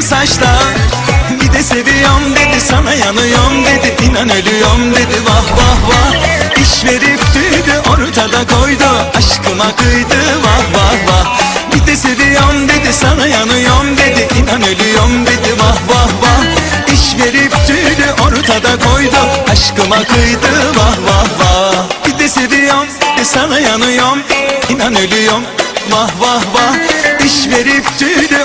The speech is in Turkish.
Bir de seviyorum dedi sana yanıyorum dedi. İnan ölüyorum dedi vah vah vah. İş verip tüydü ortada koydu. Aşkıma kıydı vah vah vah. Bir de seviyorum dedi sana yanıyorum dedi. İnan ölüyorum dedi vah vah vah. İş verip tüydü ortada koydu. Aşkıma kıydı vah vah vah. Bir de seviyorum de sana yanıyorum. İnan ölüyorum vah vah vah. İş verip tüydü